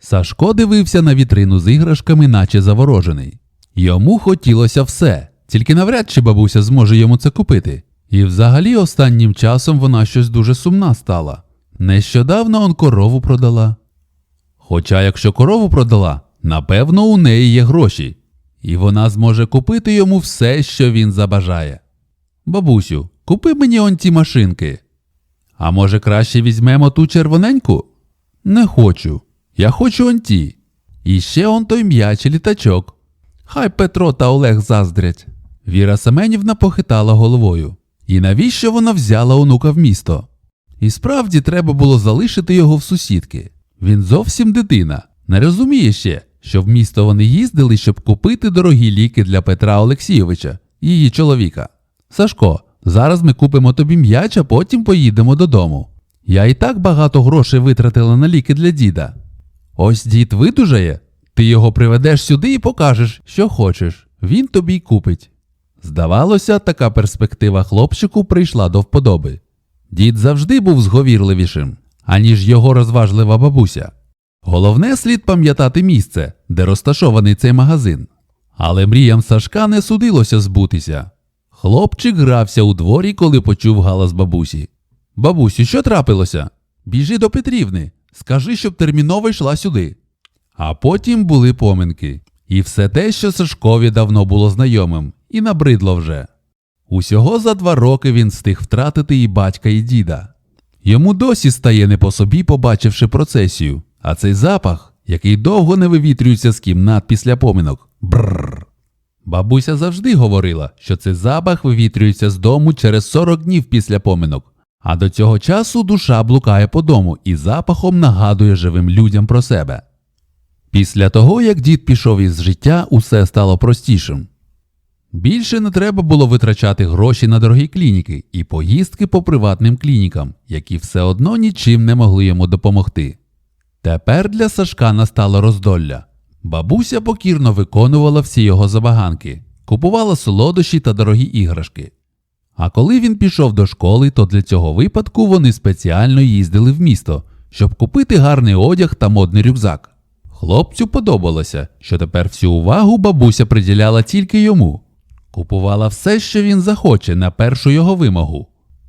Сашко дивився на вітрину з іграшками, наче заворожений. Йому хотілося все, тільки навряд чи бабуся зможе йому це купити. І взагалі останнім часом вона щось дуже сумна стала. Нещодавно он корову продала. Хоча якщо корову продала, напевно, у неї є гроші, і вона зможе купити йому все, що він забажає. Бабусю, купи мені он ті машинки. А може краще візьмемо ту червоненьку? Не хочу. Я хочу он ті. І ще он той м'яч і літачок. Хай Петро та Олег заздрять. Віра Семенівна похитала головою. І навіщо вона взяла онука в місто? І справді треба було залишити його в сусідки. Він зовсім дитина, не розуміє ще, що в місто вони їздили, щоб купити дорогі ліки для Петра Олексійовича, її чоловіка. Сашко, зараз ми купимо тобі м'яч, а потім поїдемо додому. Я і так багато грошей витратила на ліки для діда. Ось дід видужає, ти його приведеш сюди і покажеш, що хочеш. Він тобі й купить. Здавалося, така перспектива хлопчику прийшла до вподоби. Дід завжди був зговірливішим, аніж його розважлива бабуся. Головне слід пам'ятати місце, де розташований цей магазин. Але мріям Сашка не судилося збутися. Хлопчик грався у дворі, коли почув галас бабусі. Бабусю, що трапилося? Біжи до Петрівни, скажи, щоб терміново йшла сюди. А потім були поминки. І все те, що Сашкові давно було знайомим, і набридло вже. Усього за два роки він встиг втратити і батька, і діда. Йому досі стає не по собі, побачивши процесію, а цей запах, який довго не вивітрюється з кімнат після поминок. Бррр. Бабуся завжди говорила, що цей запах вивітрюється з дому через 40 днів після поминок, а до цього часу душа блукає по дому і запахом нагадує живим людям про себе. Після того, як дід пішов із життя, усе стало простішим. Більше не треба було витрачати гроші на дорогі клініки і поїздки по приватним клінікам, які все одно нічим не могли йому допомогти. Тепер для Сашка настало роздолля. Бабуся покірно виконувала всі його забаганки, купувала солодощі та дорогі іграшки. А коли він пішов до школи, то для цього випадку вони спеціально їздили в місто, щоб купити гарний одяг та модний рюкзак. Хлопцю подобалося, що тепер всю увагу бабуся приділяла тільки йому. Купувала все, що він захоче, на першу його вимогу.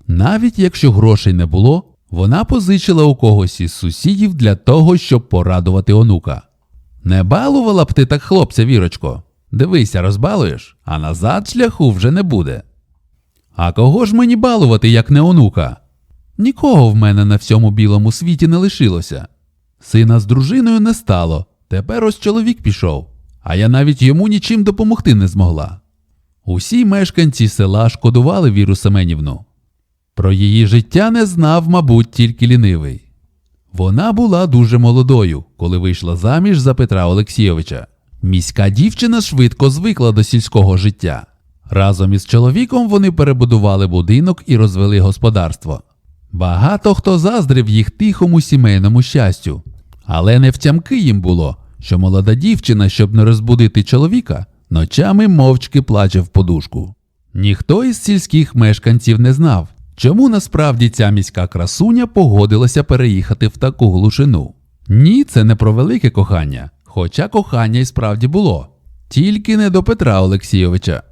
Навіть якщо грошей не було, вона позичила у когось із сусідів для того, щоб порадувати онука. Не балувала б ти так хлопця, Вірочко. Дивися, розбалуєш, а назад шляху вже не буде. А кого ж мені балувати, як не онука? Нікого в мене на всьому білому світі не лишилося. Сина з дружиною не стало, тепер ось чоловік пішов, а я навіть йому нічим допомогти не змогла. Усі мешканці села шкодували Віру Семенівну. Про її життя не знав, мабуть, тільки лінивий. Вона була дуже молодою, коли вийшла заміж за Петра Олексійовича. Міська дівчина швидко звикла до сільського життя. Разом із чоловіком вони перебудували будинок і розвели господарство. Багато хто заздрив їх тихому сімейному щастю, але не втямки їм було, що молода дівчина, щоб не розбудити чоловіка, ночами мовчки плаче в подушку. Ніхто із сільських мешканців не знав, чому насправді ця міська красуня погодилася переїхати в таку глушину. Ні, це не про велике кохання, хоча кохання і справді було, тільки не до Петра Олексійовича.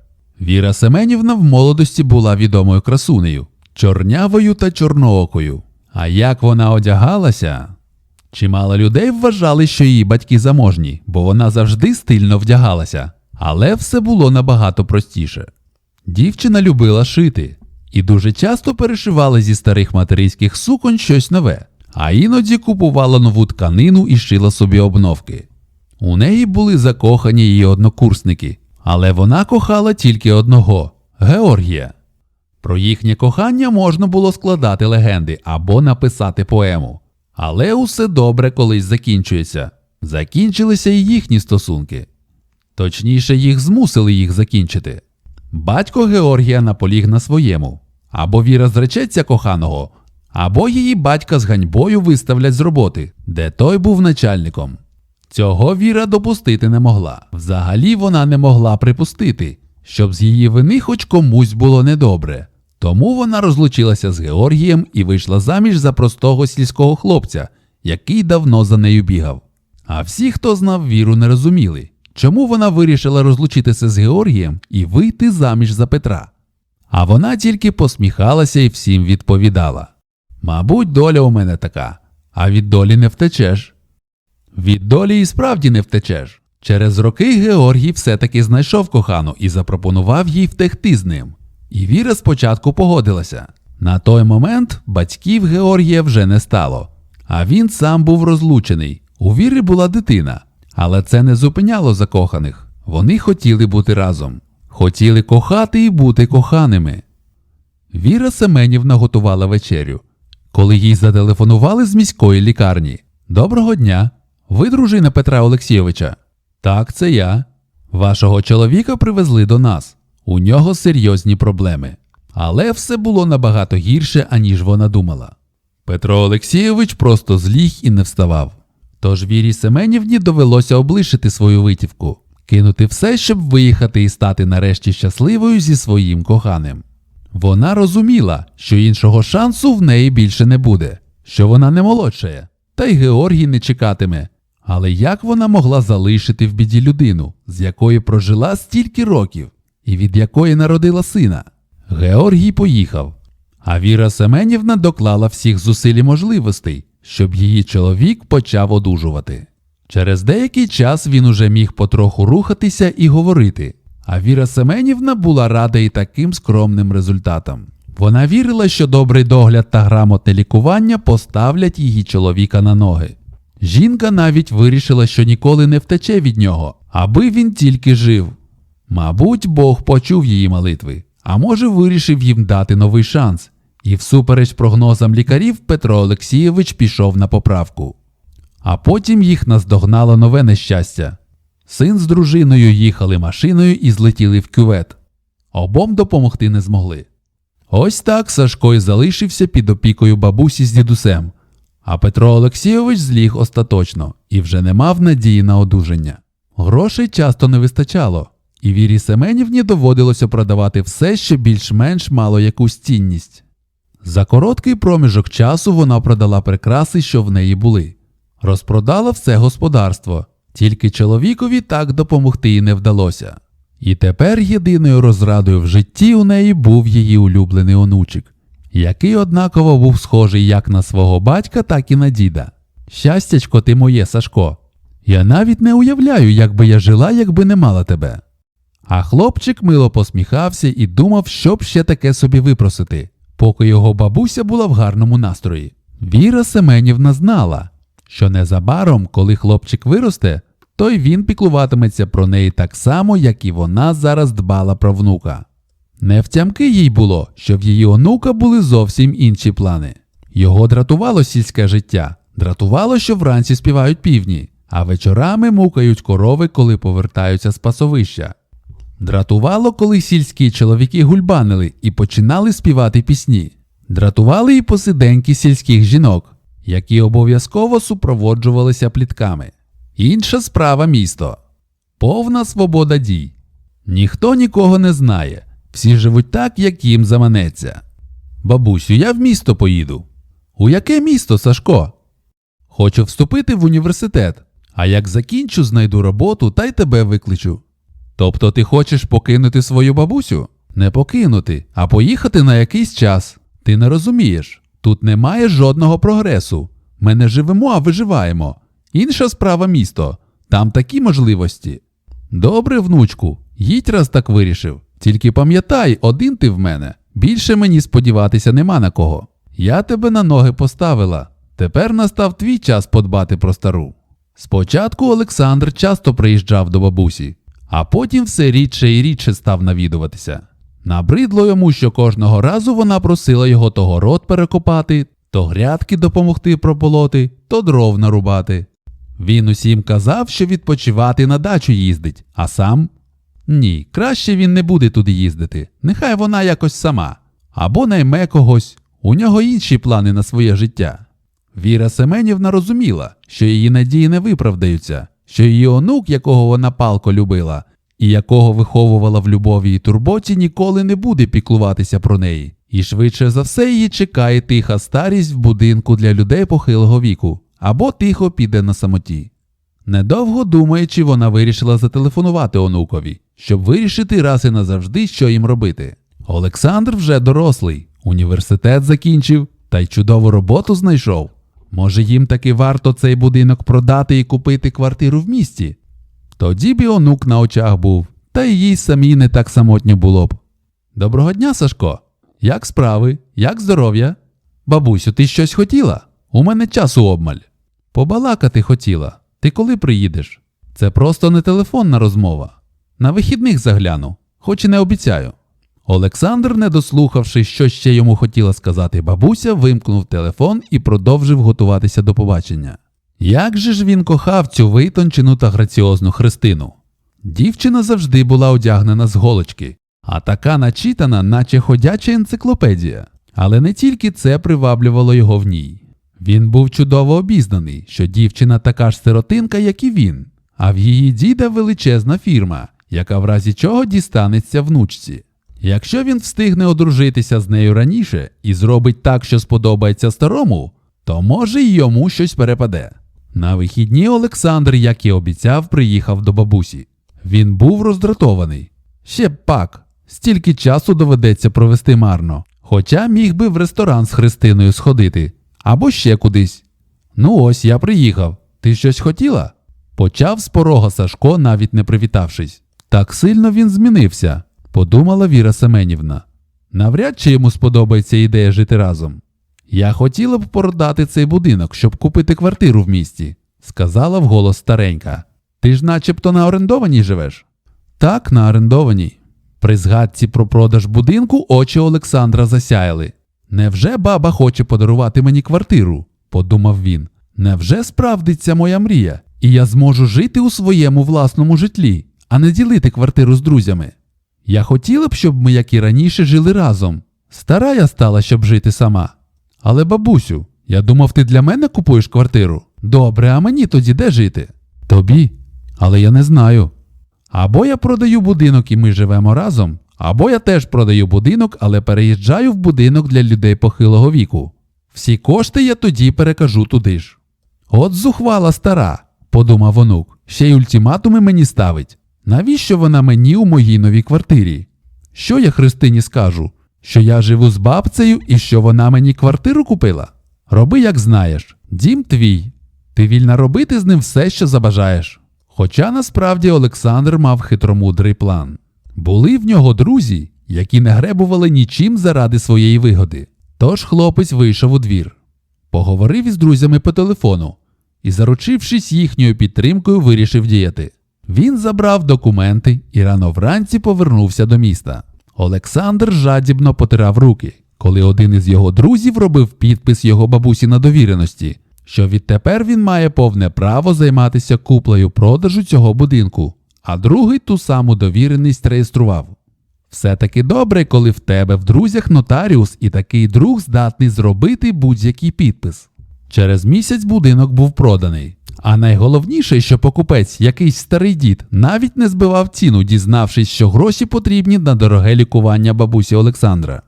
Віра Семенівна в молодості була відомою красунею, чорнявою та чорноокою. А як вона одягалася? Чимало людей вважали, що її батьки заможні, бо вона завжди стильно вдягалася, але все було набагато простіше. Дівчина любила шити і дуже часто перешивала зі старих материнських суконь щось нове, а іноді купувала нову тканину і шила собі обновки. У неї були закохані її однокурсники, але вона кохала тільки одного Георгія. Про їхнє кохання можна було складати легенди або написати поему. Але усе добре колись закінчується. Закінчилися і їхні стосунки. Точніше, їх змусили їх закінчити. Батько Георгія наполіг на своєму. Або Віра зречеться коханого, або її батька з ганьбою виставлять з роботи, де той був начальником. Цього Віра допустити не могла. Взагалі вона не могла припустити, щоб з її вини хоч комусь було недобре. Тому вона розлучилася з Георгієм і вийшла заміж за простого сільського хлопця, який давно за нею бігав. А всі, хто знав віру, не розуміли, чому вона вирішила розлучитися з Георгієм і вийти заміж за Петра. А вона тільки посміхалася і всім відповідала: Мабуть, доля у мене така, а від долі не втечеш. Від долі і справді не втечеш. Через роки Георгій все-таки знайшов кохану і запропонував їй втекти з ним. І Віра спочатку погодилася. На той момент батьків Георгія вже не стало, а він сам був розлучений. У Віри була дитина, але це не зупиняло закоханих. Вони хотіли бути разом, хотіли кохати і бути коханими. Віра Семенівна готувала вечерю, коли їй зателефонували з міської лікарні. Доброго дня! Ви дружина Петра Олексійовича? Так, це я. Вашого чоловіка привезли до нас. У нього серйозні проблеми. Але все було набагато гірше, аніж вона думала. Петро Олексійович просто зліг і не вставав. Тож Вірі Семенівні довелося облишити свою витівку, кинути все, щоб виїхати і стати нарешті щасливою зі своїм коханим. Вона розуміла, що іншого шансу в неї більше не буде, що вона не молодшає, та й Георгій не чекатиме. Але як вона могла залишити в біді людину, з якої прожила стільки років, і від якої народила сина? Георгій поїхав, а Віра Семенівна доклала всіх зусиль і можливостей, щоб її чоловік почав одужувати. Через деякий час він уже міг потроху рухатися і говорити, а Віра Семенівна була рада і таким скромним результатам. Вона вірила, що добрий догляд та грамотне лікування поставлять її чоловіка на ноги. Жінка навіть вирішила, що ніколи не втече від нього, аби він тільки жив. Мабуть, Бог почув її молитви, а може, вирішив їм дати новий шанс. І всупереч прогнозам лікарів Петро Олексійович пішов на поправку. А потім їх наздогнало нове нещастя. Син з дружиною їхали машиною і злетіли в кювет. Обом допомогти не змогли. Ось так Сашко й залишився під опікою бабусі з дідусем. А Петро Олексійович зліг остаточно і вже не мав надії на одужання. Грошей часто не вистачало, і Вірі Семенівні доводилося продавати все, що більш-менш мало якусь цінність. За короткий проміжок часу вона продала прикраси, що в неї були, розпродала все господарство, тільки чоловікові так допомогти їй не вдалося. І тепер єдиною розрадою в житті у неї був її улюблений онучик, який однаково був схожий як на свого батька, так і на діда. Щастячко, ти моє, Сашко. Я навіть не уявляю, як би я жила, якби не мала тебе. А хлопчик мило посміхався і думав, що б ще таке собі випросити, поки його бабуся була в гарному настрої. Віра Семенівна знала, що незабаром, коли хлопчик виросте, то й він піклуватиметься про неї так само, як і вона зараз дбала про внука. Не втямки їй було, що в її онука були зовсім інші плани. Його дратувало сільське життя, дратувало, що вранці співають півні, а вечорами мукають корови, коли повертаються з пасовища. Дратувало, коли сільські чоловіки гульбанили і починали співати пісні. Дратували і посиденьки сільських жінок, які обов'язково супроводжувалися плітками. Інша справа місто. Повна свобода дій. Ніхто нікого не знає. Всі живуть так, як їм заманеться. Бабусю, я в місто поїду. У яке місто, Сашко? Хочу вступити в університет, а як закінчу, знайду роботу та й тебе викличу. Тобто ти хочеш покинути свою бабусю? Не покинути, а поїхати на якийсь час. Ти не розумієш. Тут немає жодного прогресу. Ми не живемо, а виживаємо. Інша справа місто. Там такі можливості. Добре, внучку, їдь раз так вирішив. Тільки пам'ятай, один ти в мене. Більше мені сподіватися нема на кого. Я тебе на ноги поставила. Тепер настав твій час подбати про стару. Спочатку Олександр часто приїжджав до бабусі, а потім все рідше і рідше став навідуватися. Набридло йому, що кожного разу вона просила його то город перекопати, то грядки допомогти прополоти, то дров нарубати. Він усім казав, що відпочивати на дачу їздить, а сам ні, краще він не буде туди їздити. Нехай вона якось сама. Або найме когось. У нього інші плани на своє життя. Віра Семенівна розуміла, що її надії не виправдаються, що її онук, якого вона палко любила, і якого виховувала в любові і турботі, ніколи не буде піклуватися про неї. І швидше за все її чекає тиха старість в будинку для людей похилого віку, або тихо піде на самоті. Недовго думаючи, вона вирішила зателефонувати онукові, щоб вирішити раз і назавжди, що їм робити. Олександр вже дорослий, університет закінчив та й чудову роботу знайшов. Може, їм таки варто цей будинок продати і купити квартиру в місті? Тоді б і онук на очах був, та й їй самій не так самотньо було б. Доброго дня, Сашко. Як справи? Як здоров'я? Бабусю, ти щось хотіла? У мене часу обмаль. Побалакати хотіла. Ти коли приїдеш? Це просто не телефонна розмова. На вихідних загляну, хоч і не обіцяю. Олександр, не дослухавши, що ще йому хотіла сказати бабуся, вимкнув телефон і продовжив готуватися до побачення. Як же ж він кохав цю витончену та граціозну Христину? Дівчина завжди була одягнена з голочки, а така начитана, наче ходяча енциклопедія. Але не тільки це приваблювало його в ній. Він був чудово обізнаний, що дівчина така ж сиротинка, як і він, а в її діда величезна фірма, яка в разі чого дістанеться внучці. Якщо він встигне одружитися з нею раніше і зробить так, що сподобається старому, то може й йому щось перепаде. На вихідні Олександр, як і обіцяв, приїхав до бабусі. Він був роздратований. Ще пак, стільки часу доведеться провести марно, хоча міг би в ресторан з Христиною сходити або ще кудись. Ну ось я приїхав. Ти щось хотіла? Почав з порога Сашко, навіть не привітавшись. Так сильно він змінився, подумала Віра Семенівна. Навряд чи йому сподобається ідея жити разом. Я хотіла б продати цей будинок, щоб купити квартиру в місті, сказала вголос старенька. Ти ж начебто на орендованій живеш? Так, на орендованій. При згадці про продаж будинку очі Олександра засяяли. Невже баба хоче подарувати мені квартиру? подумав він. Невже справдиться моя мрія, і я зможу жити у своєму власному житлі, а не ділити квартиру з друзями? Я хотіла б, щоб ми, як і раніше, жили разом. Стара я стала, щоб жити сама. Але, бабусю, я думав, ти для мене купуєш квартиру. Добре, а мені тоді де жити? Тобі. Але я не знаю. Або я продаю будинок і ми живемо разом, або я теж продаю будинок, але переїжджаю в будинок для людей похилого віку. Всі кошти я тоді перекажу туди ж. От зухвала стара, подумав онук, ще й ультиматуми мені ставить. Навіщо вона мені у моїй новій квартирі? Що я Христині скажу? Що я живу з бабцею і що вона мені квартиру купила? Роби, як знаєш, дім твій. Ти вільна робити з ним все, що забажаєш. Хоча насправді Олександр мав хитромудрий план. Були в нього друзі, які не гребували нічим заради своєї вигоди. Тож хлопець вийшов у двір, поговорив із друзями по телефону і, заручившись їхньою підтримкою, вирішив діяти. Він забрав документи і рано вранці повернувся до міста. Олександр жадібно потирав руки, коли один із його друзів робив підпис його бабусі на довіреності, що відтепер він має повне право займатися куплею продажу цього будинку, а другий ту саму довіреність реєстрував. Все таки добре, коли в тебе в друзях нотаріус і такий друг здатний зробити будь-який підпис. Через місяць будинок був проданий. А найголовніше, що покупець, якийсь старий дід, навіть не збивав ціну, дізнавшись, що гроші потрібні на дороге лікування бабусі Олександра.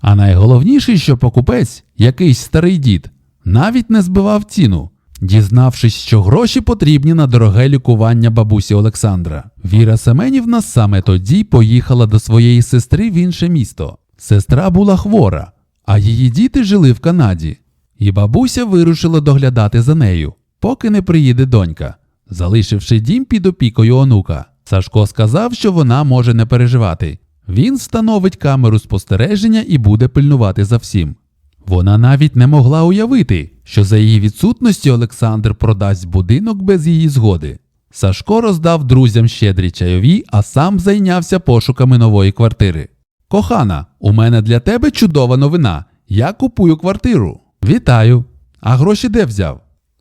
А найголовніше, що покупець, якийсь старий дід, навіть не збивав ціну, дізнавшись, що гроші потрібні на дороге лікування бабусі Олександра. Віра Семенівна саме тоді поїхала до своєї сестри в інше місто. Сестра була хвора, а її діти жили в Канаді. І бабуся вирушила доглядати за нею, поки не приїде донька, залишивши дім під опікою онука. Сашко сказав, що вона може не переживати. Він встановить камеру спостереження і буде пильнувати за всім. Вона навіть не могла уявити, що за її відсутності Олександр продасть будинок без її згоди. Сашко роздав друзям щедрі чайові, а сам зайнявся пошуками нової квартири. Кохана, у мене для тебе чудова новина. Я купую квартиру. Вітаю. А гроші де взяв?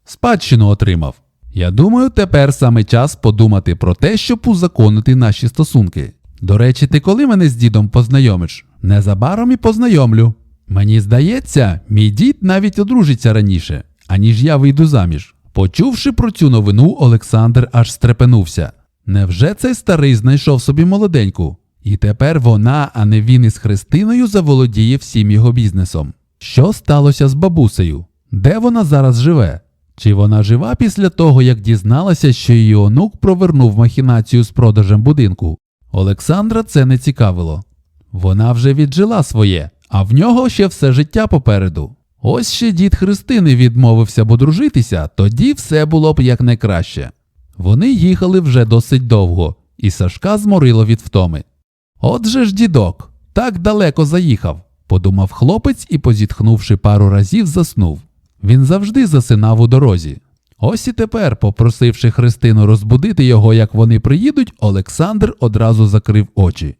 Спадщину отримав. Я думаю, тепер саме час подумати про те, щоб узаконити наші стосунки. До речі, ти коли мене з дідом познайомиш? Незабаром і познайомлю. Мені здається, мій дід навіть одружиться раніше, аніж я вийду заміж. Почувши про цю новину, Олександр аж стрепенувся. Невже цей старий знайшов собі молоденьку? І тепер вона, а не він із Христиною, заволодіє всім його бізнесом. Що сталося з бабусею? Де вона зараз живе? Чи вона жива після того, як дізналася, що її онук провернув махінацію з продажем будинку? Олександра це не цікавило. Вона вже віджила своє, а в нього ще все життя попереду. Ось ще дід Христини відмовився подружитися, тоді все було б якнайкраще. Вони їхали вже досить довго, і Сашка зморило від втоми. Отже ж, дідок, так далеко заїхав, подумав хлопець і, позітхнувши пару разів, заснув. Він завжди засинав у дорозі. Ось і тепер, попросивши Христину розбудити його, як вони приїдуть, Олександр одразу закрив очі.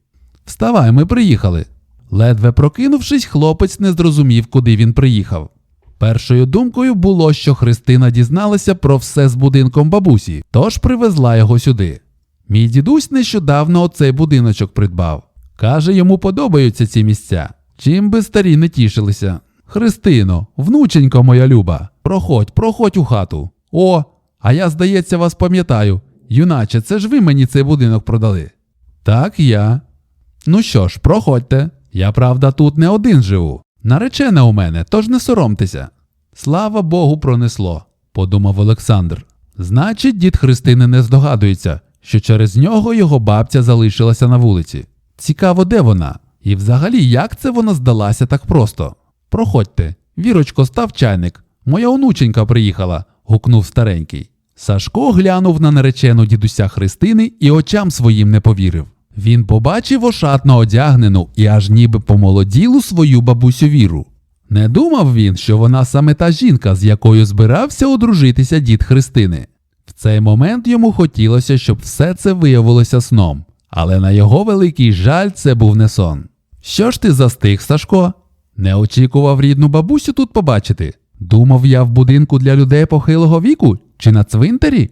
Вставай, ми приїхали. Ледве прокинувшись, хлопець не зрозумів, куди він приїхав. Першою думкою було, що Христина дізналася про все з будинком бабусі, тож привезла його сюди. Мій дідусь нещодавно оцей будиночок придбав. Каже, йому подобаються ці місця. Чим би старі не тішилися. Христино, внученько моя люба, проходь, проходь у хату. О, а я, здається, вас пам'ятаю. Юначе, це ж ви мені цей будинок продали. Так, я. Ну що ж, проходьте. Я, правда, тут не один живу. Наречена у мене, тож не соромтеся. Слава Богу, пронесло, подумав Олександр. Значить, дід Христини не здогадується, що через нього його бабця залишилася на вулиці. Цікаво, де вона? І взагалі, як це вона здалася так просто? Проходьте, Вірочко, став чайник. Моя онученька приїхала, гукнув старенький. Сашко глянув на наречену дідуся Христини і очам своїм не повірив. Він побачив ошатно одягнену і аж ніби помолоділу свою бабусю Віру. Не думав він, що вона саме та жінка, з якою збирався одружитися дід Христини. В цей момент йому хотілося, щоб все це виявилося сном, але на його великий жаль це був не сон. Що ж ти застиг, Сашко? Не очікував рідну бабусю тут побачити. Думав я в будинку для людей похилого віку чи на цвинтарі?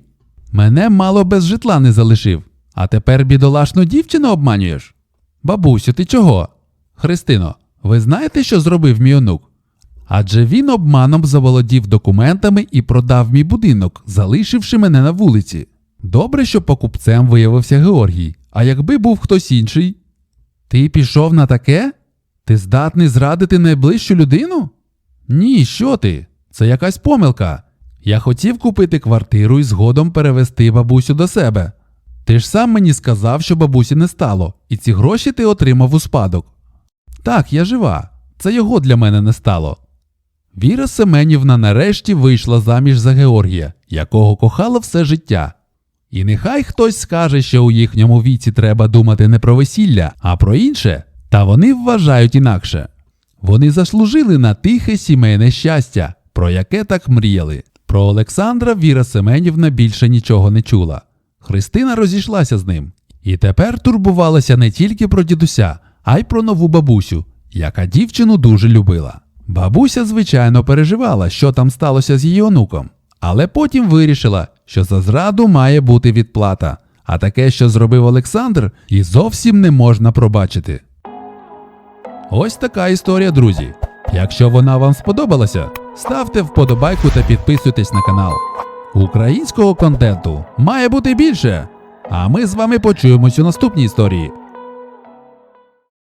Мене мало без житла не залишив, а тепер бідолашну дівчину обманюєш. Бабусю, ти чого? Христино, ви знаєте, що зробив мій онук? Адже він обманом заволодів документами і продав мій будинок, залишивши мене на вулиці. Добре, що покупцем виявився Георгій, а якби був хтось інший. Ти пішов на таке? Ти здатний зрадити найближчу людину? Ні, що ти? Це якась помилка. Я хотів купити квартиру і згодом перевести бабусю до себе. Ти ж сам мені сказав, що бабусі не стало, і ці гроші ти отримав у спадок. Так, я жива. Це його для мене не стало. Віра Семенівна нарешті вийшла заміж за Георгія, якого кохала все життя. І нехай хтось скаже, що у їхньому віці треба думати не про весілля, а про інше, та вони вважають інакше. Вони заслужили на тихе сімейне щастя, про яке так мріяли. Про Олександра Віра Семенівна більше нічого не чула. Христина розійшлася з ним і тепер турбувалася не тільки про дідуся, а й про нову бабусю, яка дівчину дуже любила. Бабуся, звичайно, переживала, що там сталося з її онуком, але потім вирішила, що за зраду має бути відплата, а таке, що зробив Олександр, і зовсім не можна пробачити. Ось така історія, друзі. Якщо вона вам сподобалася, ставте вподобайку та підписуйтесь на канал. Українського контенту має бути більше. А ми з вами почуємось у наступній історії.